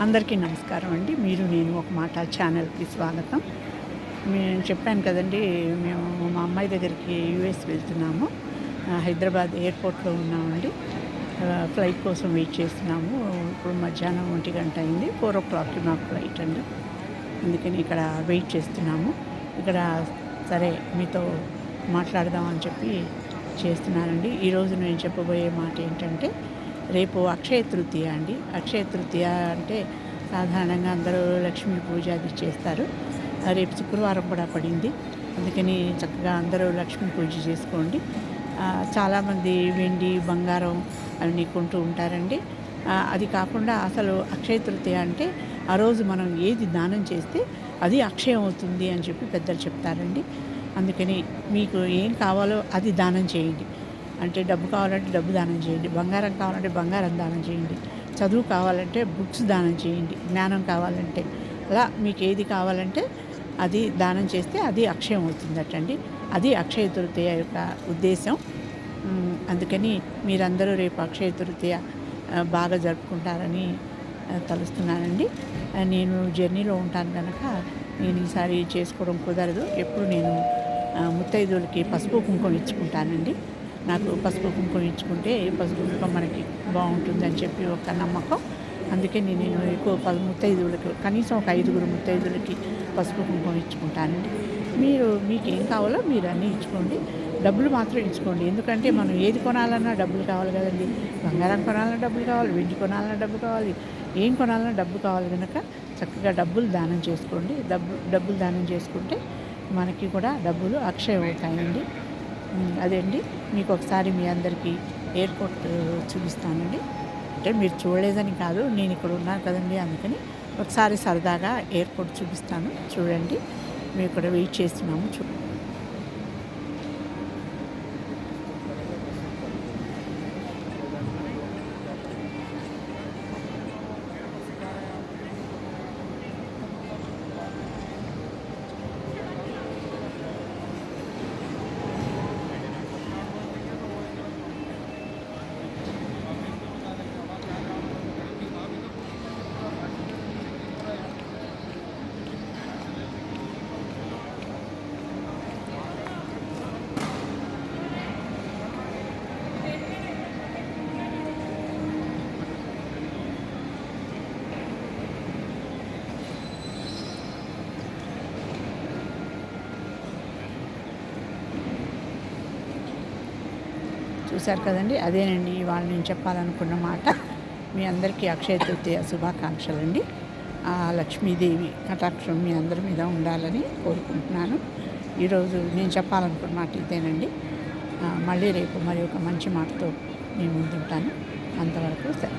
అందరికీ నమస్కారం అండి. మీరు నేను ఒక మాట ఛానల్కి స్వాగతం. మేము చెప్పాను కదండి మేము మా అమ్మాయి దగ్గరికి యూఎస్ వెళ్తున్నాము. హైదరాబాద్ ఎయిర్పోర్ట్లో ఉన్నామండి. ఫ్లైట్ కోసం వెయిట్ చేస్తున్నాము. ఇప్పుడు మధ్యాహ్నం ఒంటి గంట అయింది. ఫోర్ ఓ క్లాక్కి మాకు ఫ్లైట్ అండి. అందుకని ఇక్కడ వెయిట్ చేస్తున్నాము. ఇక్కడ సరే మీతో మాట్లాడదామని చెప్పి చేస్తున్నానండి. ఈరోజు నేను చెప్పబోయే మాట ఏంటంటే రేపు అక్షయ తృతీయ అండి. అక్షయ తృతీయ అంటే సాధారణంగా అందరూ లక్ష్మీ పూజ అది చేస్తారు. రేపు శుక్రవారం కూడా పడింది. అందుకని చక్కగా అందరూ లక్ష్మీ పూజ చేసుకోండి. చాలామంది వెండి బంగారం అన్నీ కొంటూ ఉంటారండి. అది కాకుండా అసలు అక్షయ తృతీయ అంటే ఆ రోజు మనం ఏది దానం చేస్తే అది అక్షయం అవుతుంది అని చెప్పి పెద్దలు చెప్తారండి. అందుకని మీకు ఏం కావాలో అది దానం చేయండి. అంటే డబ్బు కావాలంటే డబ్బు దానం చేయండి. బంగారం కావాలంటే బంగారం దానం చేయండి. చదువు కావాలంటే బుక్స్ దానం చేయండి. జ్ఞానం కావాలంటే అలా మీకు ఏది కావాలంటే అది దానం చేస్తే అది అక్షయం అవుతుందటండి అది అక్షయ తృతీయ యొక్క ఉద్దేశం. అందుకని మీరందరూ రేపు అక్షయ తృతీయ బాగా జరుపుకుంటారని తలుస్తున్నానండి. నేను జర్నీలో ఉంటాను కనుక నేను ఈసారి చేసుకోవడం కుదరదు. ఎప్పుడు నేను ముత్తైదులకి పసుపు కుంకుమ ఇచ్చుకుంటానండి. నాకు పసుపు కుంకుమ ఇచ్చుకుంటే పసుపు కుంకుమ మనకి బాగుంటుందని చెప్పి ఒక నమ్మకం. అందుకే నేను ఎక్కువ పది ముత్తైదువులకి కనీసం ఒక ఐదుగురు ముత్తైదులకి పసుపు కుంకుమ ఇచ్చుకుంటానండి. మీరు మీకు ఏం కావాలో మీరు అన్నీ ఇచ్చుకోండి. డబ్బులు మాత్రం ఇచ్చుకోండి. ఎందుకంటే మనం ఏది కొనాలన్నా డబ్బులు కావాలి కదండి. బంగారం కొనాలన్నా డబ్బులు కావాలి వెండి కొనాలన్నా డబ్బు కావాలి ఏం కొనాలన్నా డబ్బు కావాలి కనుక చక్కగా డబ్బులు దానం చేసుకోండి. డబ్బు డబ్బులు దానం చేసుకుంటే మనకి కూడా డబ్బులు అక్షయం అవుతాయండి. అదండి అదే అండి. మీకు ఒకసారి మీ అందరికీ ఎయిర్పోర్ట్ చూపిస్తానండి. అంటే మీరు చూడలేదని కాదు నేను ఇక్కడ ఉన్నాను కదండి అందుకని ఒకసారి సరదాగా ఎయిర్పోర్ట్ చూపిస్తాను. చూడండి. మేము ఇక్కడ వెయిట్ చేస్తున్నాము. చూ చూశారు కదండి. అదేనండి ఇవాళ నేను చెప్పాలనుకున్న మాట. మీ అందరికీ అక్షయ తృతీయ శుభాకాంక్షలండి. లక్ష్మీదేవి కటాక్షం మీ అందరి మీద ఉండాలని కోరుకుంటున్నాను. ఈరోజు నేను చెప్పాలనుకున్న మాట ఇదేనండి. మళ్ళీ రేపు మరి ఒక మంచి మాటతో మీ ముందుంటాను. అంతవరకు సరే